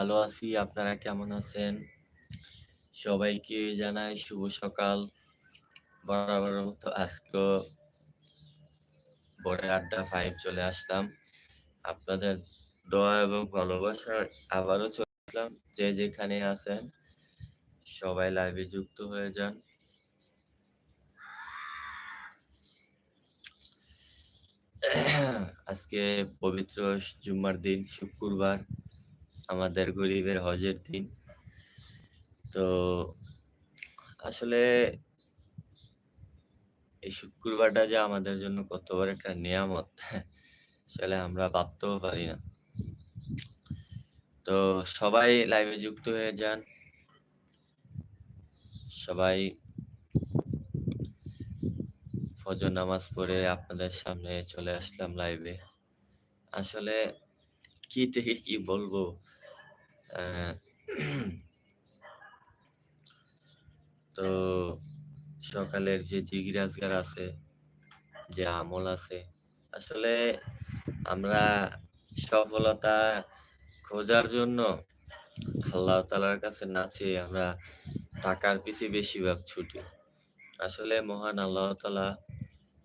ভালো আছি। আপনারা কেমন আছেন? সবাইকে জানাই শুভ সকাল। বরাবরের মতো আজকেও ভোরের আড্ডা 5 চলে আসলাম। আপনাদের দোয়া এবং ভালোবাসায় আবারও চলে আসলাম। যে যেখানে আছেন সবাই লাইভে যুক্ত হয়ে যান। আজকে পবিত্র জুম্মার দিন, শুক্রবার। আমাদের গরিবের হজের দিন। তো আসলে এই শুক্রবারটা যে আমাদের জন্য কত বড় একটা নিয়ামত, আসলে আমরা ভাবতেও পারি না। তো সবাই লাইভে যুক্ত হয়ে যান। সবাই ফজর নামাজ পড়ে আপনাদের সামনে চলে আসলাম লাইভে। আসলে কি থেকে কি বলব? তো সকালের যে জিকির আজকার আছে, যে আমল আছে, আসলে আমরা সফলতা খোঁজার জন্য আল্লাহ তাআলার কাছে না চেয়ে আমরা টাকার পিছে বেশিরভাগ ছুটি। আসলে মহান আল্লাহ তাআলা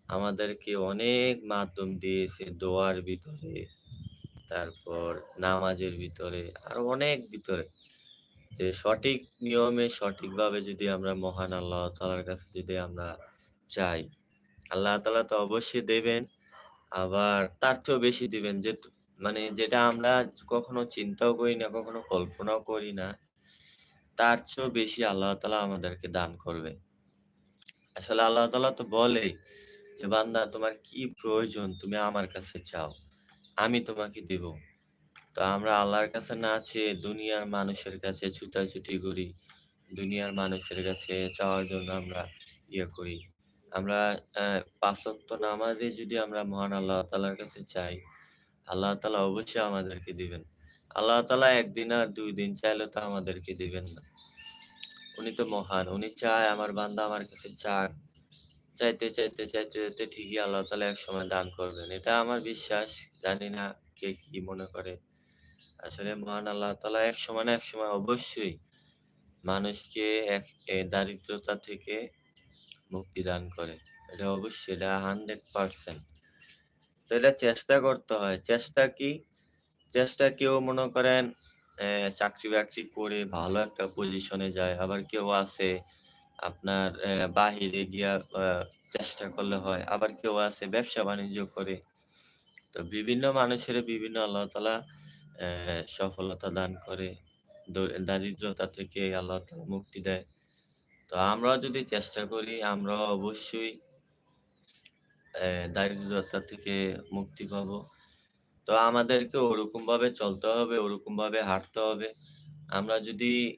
আমাদেরকে অনেক মাধ্যম দিয়েছে দোয়ার ভিতরে, তারপর নামাজের ভিতরে, আরও অনেক ভিতরে। যে সঠিক নিয়মে সঠিকভাবে যদি আমরা মহান আল্লাহ তাআলার কাছে যদি আমরা চাই, আল্লাহ তাআলা তো অবশ্যই দেবেন। আবার তার চেয়েও বেশি দিবেন। যে মানে যেটা আমরা কখনো চিন্তাও করি না, কখনো কল্পনাও করি না, তার চেয়েও বেশি আল্লাহ তাআলা আমাদেরকে দান করবে। আসলে আল্লাহ তাআলা তো বলেই যে, "বান্দা তোমার কি প্রয়োজন তুমি আমার কাছে চাও। আমি তোমাকে দিব।" তো আমরা আল্লাহর কাছে না চেয়ে দুনিয়ার মানুষের কাছে ছুটাছুটি করি। দুনিয়ার মানুষের কাছে চাওয়ার জন্য আমরা ইয়ে করি। আমরা ৫ নামাজে যদি আমরা মহান আল্লাহ তালার কাছে চাই, আল্লাহ তালা অবশ্যই আমাদেরকে দিবেন। আল্লাহ তালা একদিন আর দুই দিন চাইলে তো আমাদেরকে দিবেন না। উনি তো মহান। উনি চায় আমার বান্দা আমার কাছে চাক। চাইতে, চাইতে, চাইতে, চাইতে ঠিকই আল্লাহ তালা এক সময় দান করবেন। এটা আমার বিশ্বাস। জানি না কে কি মনে করে। আসলে মহান আল্লাহ তালা এক সময় না এক সময় অবশ্যই মানুষকে এক দারিদ্রতা থেকে মুক্তি দান করে। এটা অবশ্যই, এটা 100% তো এটা চেষ্টা করতে হয়। চেষ্টা কি? চেষ্টা কেউ মনে করেন অ্যা চাকরি-বাকরি করে ভালো একটা পজিশনে যায়। আবার কেউ আছে আপনার বাহিরে গিয়া চেষ্টা করলে হয়। আবার কেউ আছে ব্যবসা-বাণিজ্য করে। তো বিভিন্ন মানুষের বিভিন্ন আল্লাহ অ্যা সফলতা দান করে। দারিদ্রতা থেকে আল্লাহ তাআলা মুক্তি দেয়। তো আমরাও যদি চেষ্টা করি আমরা অবশ্যই দারিদ্রতা থেকে মুক্তি পাব তো আমাদেরকে ওরকমভাবে চলতে হবে, ওরকমভাবে হাঁটতে হবে। আমরা যদি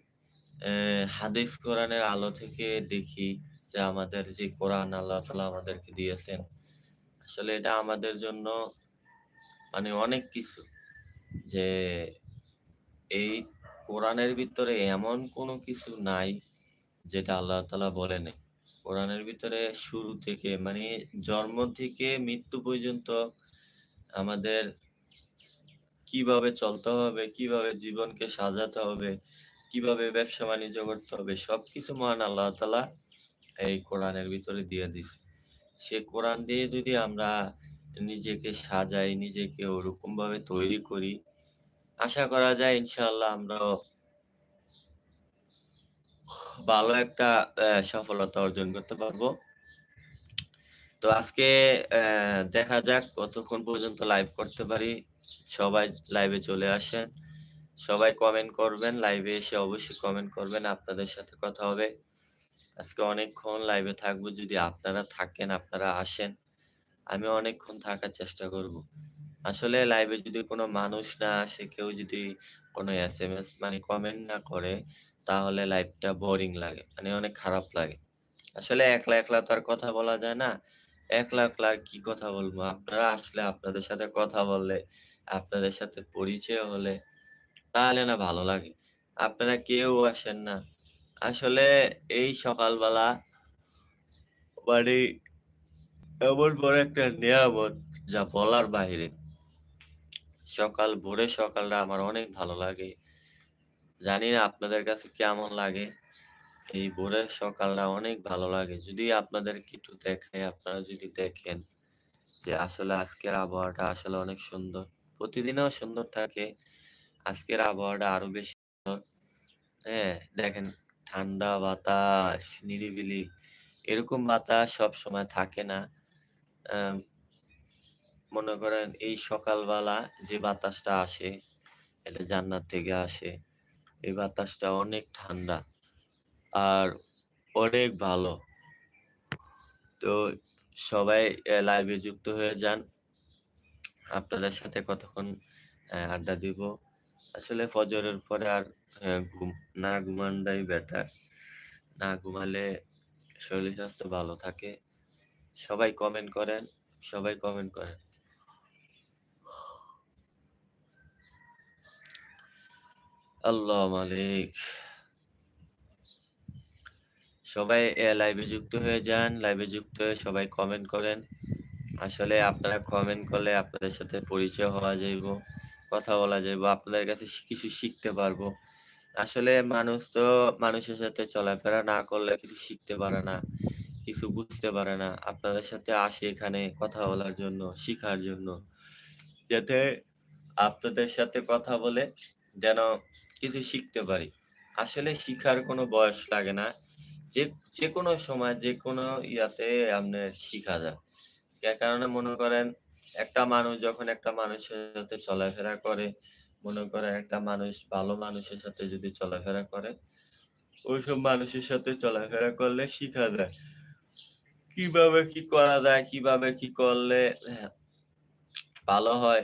হাদিস কোরআনের আলো থেকে দেখি যে আমাদের যে কোরআন আল্লাহ তাআলা আমাদেরকে দিয়েছেন, আসলে এটা আমাদের জন্য মানে অনেক কিছু। যে এই কোরআনের ভিতরে এমন কোনো কিছু নাই যেটা আল্লাহ তালা বলে নাই। কোরআনের ভিতরে শুরু থেকে মানে জন্ম থেকে মৃত্যু পর্যন্ত আমাদের কীভাবে চলতে হবে, কীভাবে জীবনকে সাজাতে হবে, কীভাবে ব্যবসা-বাণিজ্য করতে হবে সবকিছু মহান আল্লাহ তালা এই কোরআনের ভিতরে দিয়ে দিছে। সে কোরআন দিয়ে যদি আমরা নিজেকে সাজাই, নিজেকে ওরকম ভাবে তৈরি করি, আশা করা যায় ইনশাল্লাহ আমরা ভালো একটা সফলতা অর্জন করতে পারব। তো আজকে দেখা যাক কতক্ষণ পর্যন্ত লাইভ করতে পারি। সবাই লাইভে চলে আসেন। সবাই কমেন্ট করবেন। লাইভে এসে অবশ্যই কমেন্ট করবেন। আপনাদের সাথে কথা হবে। আজকে অনেকক্ষণ লাইভে থাকব। যদি আপনারা থাকেন, আপনারা আসেন। আমি অনেকক্ষণ থাকার চেষ্টা করব। আসলে লাইভে যদি কোনো মানুষ না আসে, কেউ যদি কোনো এস এম এস মানে কমেন্ট না করে, তাহলে লাইভটা বোরিং লাগে। মানে অনেক খারাপ লাগে। আসলে একলা, একলা তো আর কথা বলা যায় না। একলা, একলা আর কি কথা বলব? আপনারা আসলে আপনাদের সাথে কথা বললে, আপনাদের সাথে পরিচয় হলে, তাহলে না ভালো লাগে। আপনারা কেউ আসেন না। আসলে এই সকালবেলা মানে এমন বড় একটা নেয়ামত যা বলার বাহিরে। সকাল ভোরে সকালটা আমার অনেক ভালো লাগে। জানি না আপনাদের কাছে কেমন লাগে? এই ভোরের সকালটা অনেক ভালো লাগে। যদি আপনাদের একটু দেখাই, আপনারা যদি দেখেন যে আসলে আজকের আবহাওয়াটা আসলে অনেক সুন্দর। প্রতিদিনও সুন্দর থাকে। আজকের আবহাওয়াটা আরও বেশি। হ্যাঁ, দেখেন ঠান্ডা বাতাস, নিরিবিলি এরকম বাতাস সবসময় থাকে না। মনে করেন এই সকালবেলা যে বাতাসটা আসে, এটা জান্নাত থেকে আসে। এই বাতাসটা অনেক ঠান্ডা। আর অনেক ভালো। তো সবাই লাইভে যুক্ত হয়ে যান। আপনাদের সাথে কতক্ষণ আড্ডা দিব। আসলে ফজরের পরে আর ঘুম না ঘুমানোটাই বেটার। না ঘুমালে শরীর স্বাস্থ্য ভালো থাকে। সবাই কমেন্ট করেন, সবাই কমেন্ট করেন। আল্লাহ মালিক। সবাই লাইভে যুক্ত হয়ে যান। লাইভে যুক্ত হয়ে সবাই কমেন্ট করেন। আসলে আপনারা কমেন্ট করলে আপনাদের সাথে পরিচয় হওয়া যাইবো, কথা বলা যায় বা আপনাদের কাছে কিছু শিখতে পারব। আসলে মানুষ তো মানুষের সাথে চলাফেরা না করলে কিছু শিখতে পারে না, কিছু বুঝতে পারে না। আপনাদের সাথে আসে এখানে কথা বলার জন্য, শিখার জন্য। যাতে আপনাদের সাথে কথা বলে যেন কিছু শিখতে পারি। আসলে শিখার কোনো বয়স লাগে না। যে যে কোনো সময় যে কোনো ইয়াতে আপনার শিখা যায়। যে কারণে মনে করেন একটা মানুষ যখন একটা মানুষের সাথে চলাফেরা করে, মনে করেন একটা মানুষ ভালো মানুষের সাথে যদি চলাফেরা করে, ওইসব মানুষের সাথে চলাফেরা করলে শিখা যায়। কীভাবে কি করা যায়, কীভাবে কি করলে হ্যাঁ, ভালো হয়।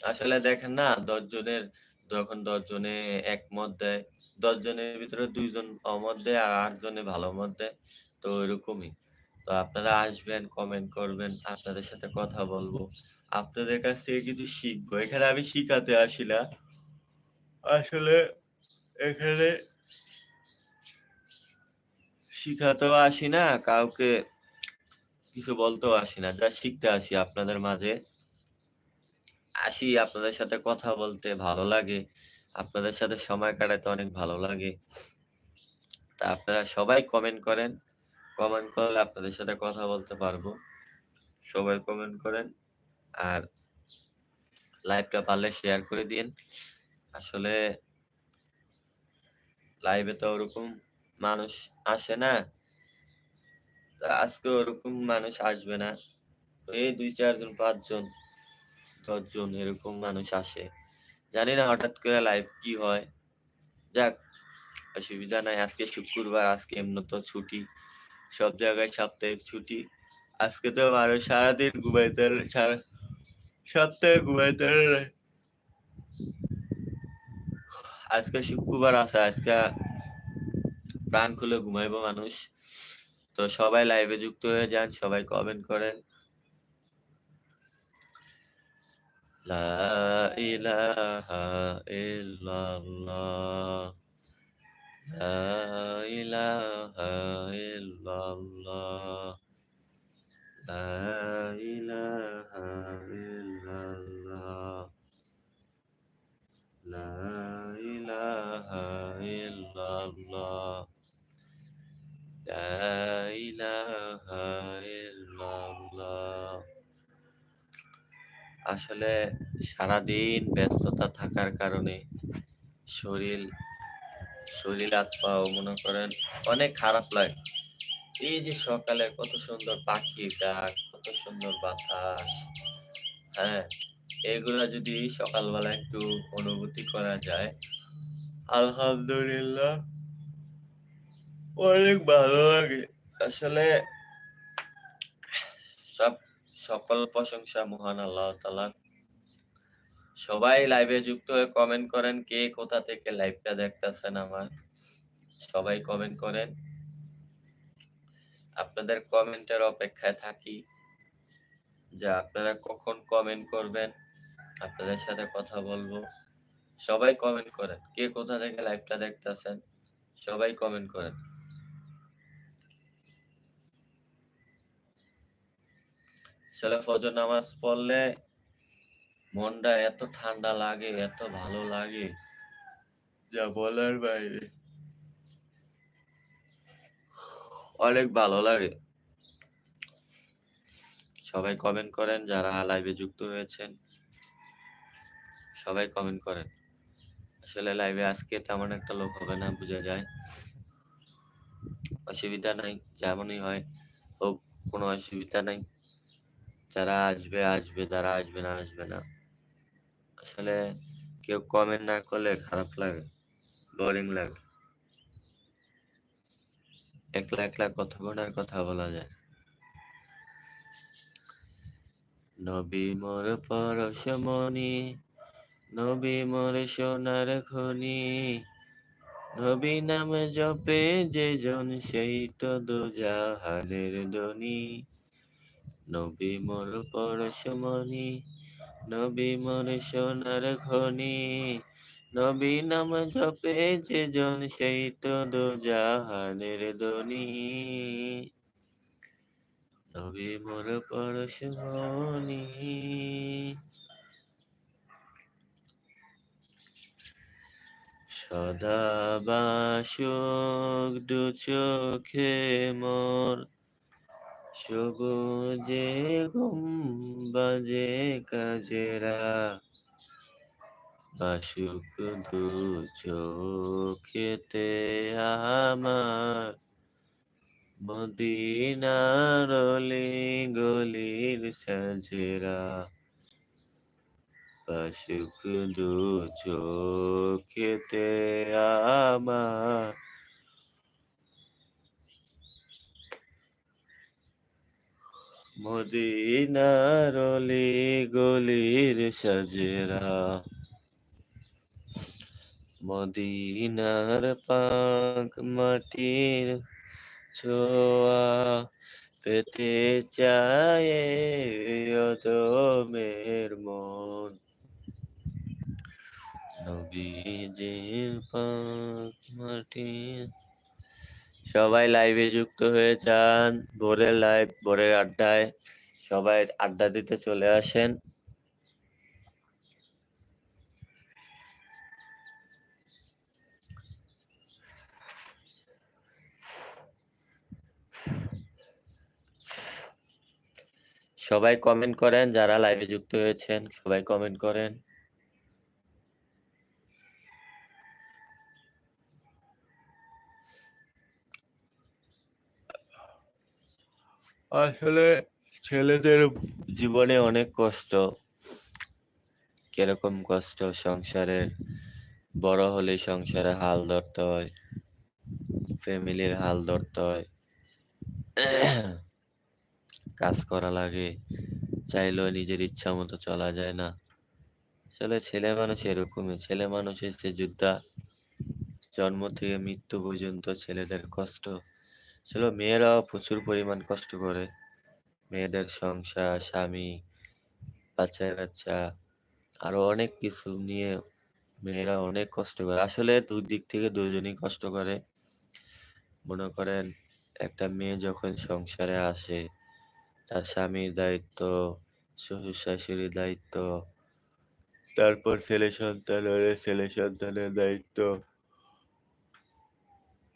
আসলে দেখেন না ১০ জনের যখন ১০ জনে একমত দেয়, ১০ জনের ভিতরে দুইজন অমত দেয় আর ৮ জনে ভালো মত দেয়। তো ওইরকমই। তো আপনারা আসবেন, কমেন্ট করবেন, আপনাদের সাথে কথা বলব। আপনাদের কাছ থেকে কিছু শিখব। এখানে আমি শিখাতে আসি না। আসলে এখানে শিখাতেও আসি না, কাউকে কিছু বলতেও আসি না। যা শিখতে আসি আপনাদের মাঝে। আসি আপনাদের সাথে কথা বলতে ভালো লাগে। আপনাদের সাথে সময় কাটাতে অনেক ভালো লাগে। তা আপনারা সবাই কমেন্ট করেন। কমেন্ট করলে আপনাদের সাথে কথা বলতে পারব। সবাই কমেন্ট করেন। আর লাইভটা পারলে শেয়ার করে দিয়েন। আসলে লাইভে তো ওরকম মানুষ আসে না। আজকে ওরকম মানুষ আসবে না। এই ২-৪ জন, ৫ জন, ১০ এরকম মানুষ আসে। জানি না হঠাৎ করে লাইভ কি হয়। যাক অসুবিধা নাই। আজকে শুক্রবার, আজকে এমনিতেও ছুটি। সব জায়গায় সাপ্তাহিক ছুটি। আজকে তো মানুষ সারাদিন ঘুমাইতে সারা সপ্তাহে ঘুমাইতে আজকে শুক্রবার আছে। আজকা প্রাণ খুলে ঘুমাইবো মানুষ। তো সবাই লাইভে যুক্ত হয়ে যান। সবাই কমেন্ট করেন। লা ইলাহা ইল্লাল্লাহ। ইলাহা ইল্লাল্লাহ। লা ইলাহা ইল্লাল্লাহ। লা ইলাহা ইল্লাল্লাহ। লা ইলাহা ইল্লাল্লাহ। আসলে সারাদিন ব্যস্ততা থাকার কারণে শরীল শরীর হাত-পাও মনে করেন অনেক খারাপ লাগে। এই যে সকালে কত সুন্দর পাখির ডাক, কত সুন্দর বাতাস, হ্যাঁ? এগুলা যদি সকালবেলা একটু অনুভূতি করা যায়, আলহামদুলিল্লাহ অনেক ভালো লাগে। আসলে সব সকল প্রশংসা মহান আল্লাহ তাআলার। সবাই লাইভে যুক্ত হয়ে কমেন্ট করেন কে কোথা থেকে লাইভটা দেখতেছেন আমার। সবাই কমেন্ট করেন। আপনাদের কমেন্টের অপেক্ষায় থাকি। যে আপনারা কখন কমেন্ট করবেন, আপনাদের সাথে কথা বলব। সবাই কমেন্ট করেন। কে কোথা থেকে লাইভটা দেখতেছেন, সবাই কমেন্ট করেন। আসলে ফজর নামাজ পড়লে মনটা এত ঠান্ডা লাগে, এত ভালো লাগে। যা বলার বাইরে। অনেক ভালো লাগে। সবাই কমেন্ট করেন যারা লাইভে যুক্ত হয়েছেন। সবাই কমেন্ট করেন। আসলে লাইভে আজকে তেমন একটা লোক হবে না বোঝা যায়। অসুবিধা নাই, যেমনই হয় হোক কোনো অসুবিধা নাই। যারা আসবে, আসবে, যারা আসবে না, আসবে না। আসলে কেউ কমেন্ট না করলে খারাপ লাগে, বোরিং লাগে। একলা, একলা আর কথা বলা যায়। নবী মোর পরশমণি, নবী মোর সোনার খনি, নবী নাম জপে যেজন সেই তো দোজাহানের ধনী। নবী মোর পরশমণি, নবী মোর সোনার খনি, নবী নাম জপে যেজন সেই তো দোজাহানের ধনী। নবী মোর পরশমণি। সদা বাসুক দু চোখে মোর সবুজে গম্বাজে কাজেরা। বাসুক দু চোখেতে আমার মদিনার গলির সাজেরা। বাসুক দু চোখেতে আমার মদিনার অলি গলির সাজেরা। মদিনার পাক মাটির ছোয়া পেতে চায় অদমের মন। নবীজির পাক মাটির সবাই লাইভে যুক্ত হয়ে যান। ভোরের লাইভ ভোরের আড্ডায় সবাই আড্ডা দিতে চলে আসেন। সবাই কমেন্ট করেন, যারা লাইভে যুক্ত হয়েছেন, সবাই কমেন্ট করেন। আসলে ছেলেদের জীবনে অনেক কষ্ট। কীরকম কষ্ট? সংসারের, বড় হলে সংসারে হাল ধরতে হয়, ফ্যামিলির হাল ধরতে হয়। কাজ করা লাগে, চাইলেও নিজের ইচ্ছা মতো চলা যায় না। আসলে ছেলে মানুষ এরকমই, ছেলে মানুষ এসে যোদ্ধা, জন্ম থেকে মৃত্যু পর্যন্ত ছেলেদের কষ্ট। আসলে মেয়েরাও প্রচুর পরিমাণ কষ্ট করে। মেয়েদের সংসার, স্বামী বাচ্চা কাচ্চা আরও অনেক কিছু নিয়ে মেয়েরা অনেক কষ্ট করে। আসলে দুই দিক থেকে দুজনই কষ্ট করে। মনে করেন, একটা মেয়ে যখন সংসারে আসে, তার স্বামীর দায়িত্ব, শ্বশুর শাশুড়ির দায়িত্ব, তারপর ছেলে সন্তান হলে ছেলে সন্তানের দায়িত্ব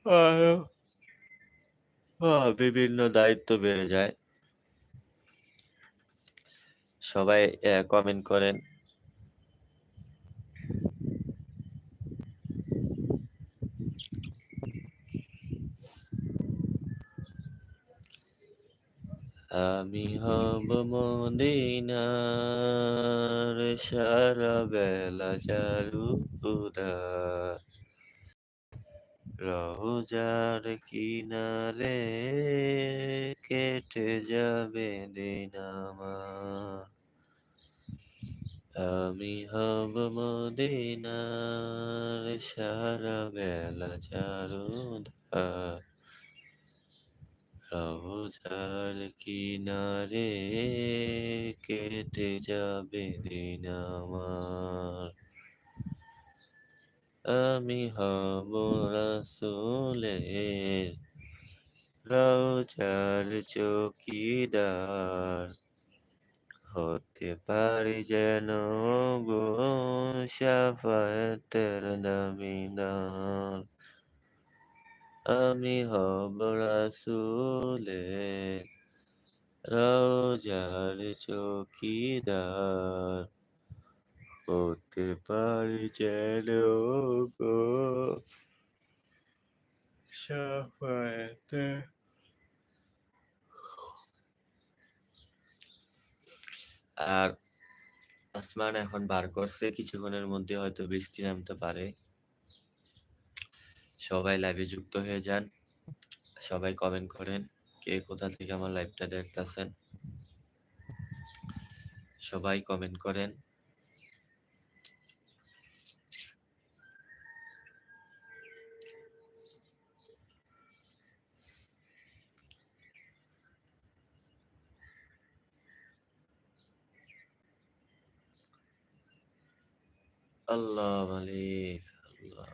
আরও বিভিন্ন দায়িত্ব বেড়ে যায়। সবাই কমেন্ট করেন। আমি হব মদিনার সারা বেলা চারুদার। রোজার কিনারে কেটে যাবে দিন আমার। আমি হব মদিনার সারা বেলা চারুদার রোজার কিনারে কেটে যাবে দিন আমার। আমি হব রাসুলের রোজার চৌকিদার। হতে পারি যেন গো সাফায়াতের দাবিদার আমি হব রাসূলের রওজার চৌকিদার। হতে পারি যেন গো আর আসমান এখন বার করছে, কিছুক্ষণের মধ্যে হয়তো বৃষ্টি নামতে পারে। সবাই লাইভে যুক্ত হয়ে যান। সবাই কমেন্ট করেন, কে কোথা থেকে আমার লাইভটা দেখতেছেন। সবাই কমেন্ট করেন। আল্লাহ মালিক আল্লাহ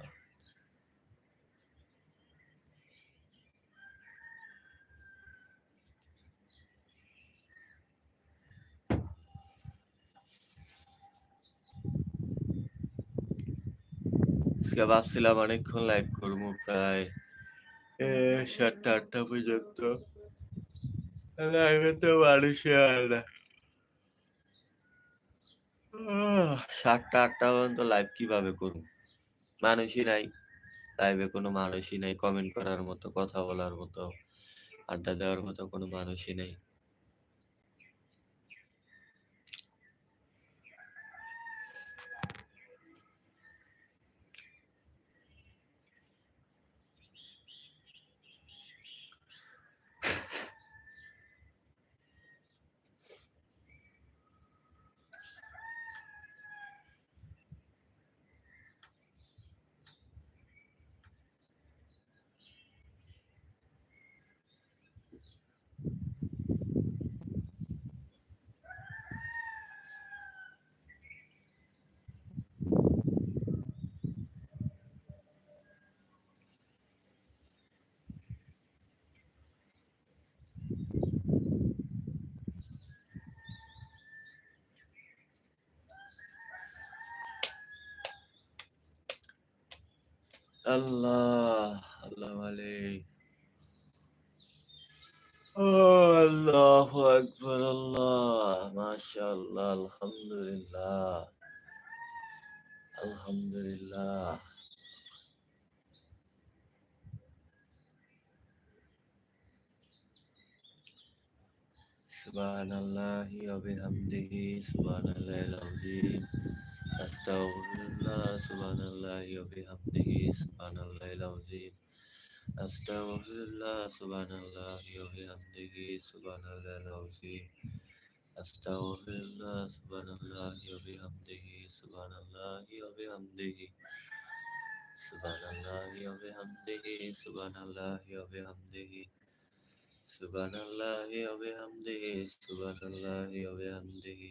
আজকে ভাবছিলাম অনেকক্ষণ লাইভ করব প্রায় সাতটা, আটটা পর্যন্ত। লাইভে তো মানুষই হয় না। সাতটা, আটটা পর্যন্ত লাইভ কীভাবে করুন মানুষই নাই। লাইভে কোনো মানুষই নাই। কমেন্ট করার মতো, কথা বলার মতো, আড্ডা দেওয়ার মতো কোনো মানুষই নেই। الله الله عليك. الله أكبر الله. ما شاء الله الحمد لله. الحمد لله. سبحان الله وبحمده سبحان الله العظيم. আস্তাগফিরুল্লাহ সুবহানাল্লাহি ওয়া বিহামদিহি সুবহানাল্লাহিল আযীম আস্তাগফিরুল্লাহ সুবহানাল্লাহি ওয়া বিহামদিহি সুবহানাল্লাহিল আযীম আস্তাগফিরুল্লাহ সুবহানাল্লাহি ওয়া বিহামদিহি সুবহানাল্লাহি ওয়া বিহামদিহি সুবহানাল্লাহি ওয়া বিহামদিহি সুবহানাল্লাহি ওয়া বিহামদিহি সুবহানাল্লাহি ওয়া বিহামদিহি সুবহানাল্লাহি ওয়া বিহামদিহি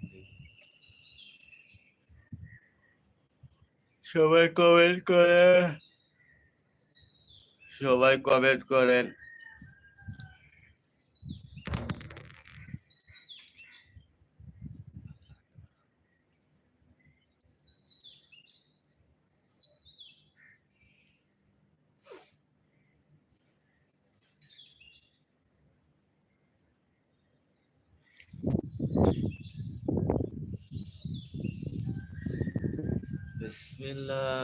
সবাই কমেন্ট করে সবাই কমেন্ট করেন।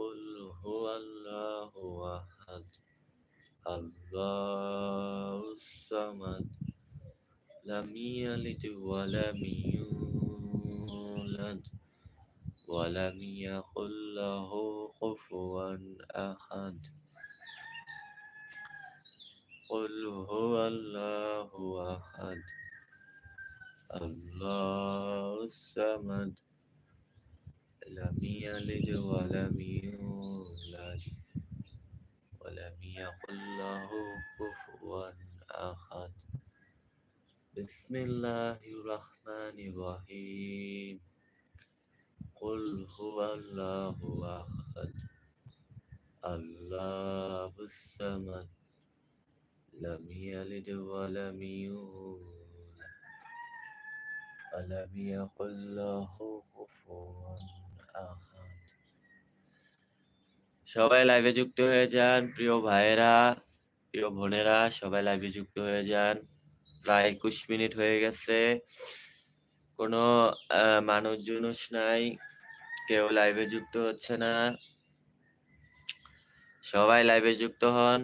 هو الله أحد الله الصمد لم يلد ولم يولد ولم يكن له كفوا أحد. قل هو الله أحد الله الصمد لم يلد ولم يولد ولم يقل له كفوا أحد. بسم الله الرحمن الرحيم. قل هو الله أحد. الله الصمد. لم يلد ولم يولد ولم يقل له كفوا সবাই লাইভে যুক্ত হয়ে যান, প্রিয় ভাইয়েরা, প্রিয় বোনেরা, সবাই লাইভে যুক্ত হয়ে যান। প্রায় একুশ মিনিট হয়ে গেছে। কোনো মানুষজন নাই, কেউ লাইভে যুক্ত হচ্ছে না। সবাই লাইভে যুক্ত হন।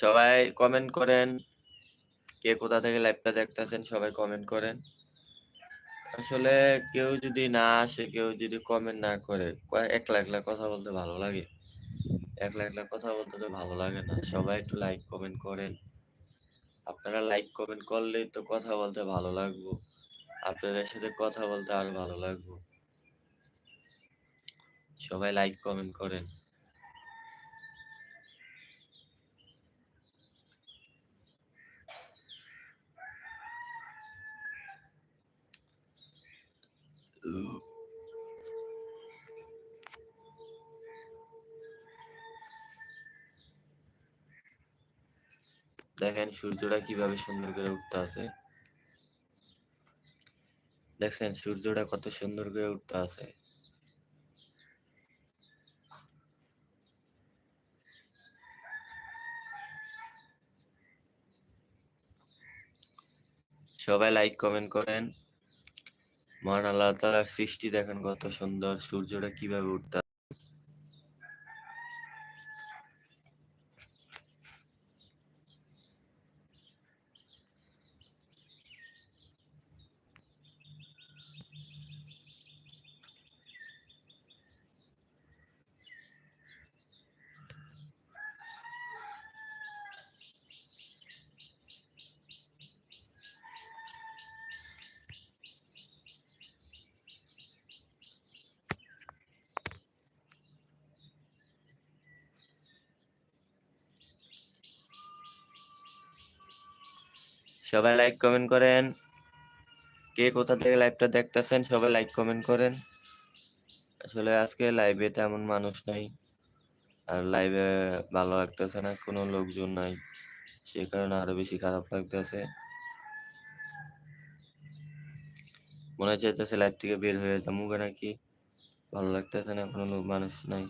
সবাই কমেন্ট করেন। কে কোথা থেকে লাইভটা দেখতেছেন সবাই কমেন্ট করেন। আসলে কেউ যদি না আসে, কেউ যদি কমেন্ট না করে একলা একলা কথা বলতে ভালো লাগে? একলা একলা কথা বলতে তো ভালো লাগে না। সবাই একটু লাইক কমেন্ট করেন। আপনারা লাইক কমেন্ট করলেই তো কথা বলতে ভালো লাগবো। আপনাদের সাথে কথা বলতে আরও ভালো লাগবো। সবাই লাইক কমেন্ট করেন। দেখেন সূর্যটা কীভাবে সুন্দর করে উঠতে আছে। দেখছেন সূর্যটা কত সুন্দর করে উঠতে আছে। সবাই লাইক কমেন্ট করেন। মহান আল্লাহ তালার সৃষ্টি দেখেন কত সুন্দর, সূর্যটা কীভাবে উঠতে সবাই লাইক কমেন্ট করেন। কে কোথা থেকে লাইভটা দেখতেছেন, সবাই লাইক কমেন্ট করেন। আসলে আজকে লাইভে তেমন মানুষ নাই। আর লাইভে ভালো লাগতেছে না, কোনো লোকজন নাই। সে কারণে আরও বেশি খারাপ লাগতেছে। মনে চাইতেছে লাইভ থেকে বের হয়ে যেতাম যাব নাকি? ভালো লাগতেছে না, কোনো লোক, মানুষ নাই।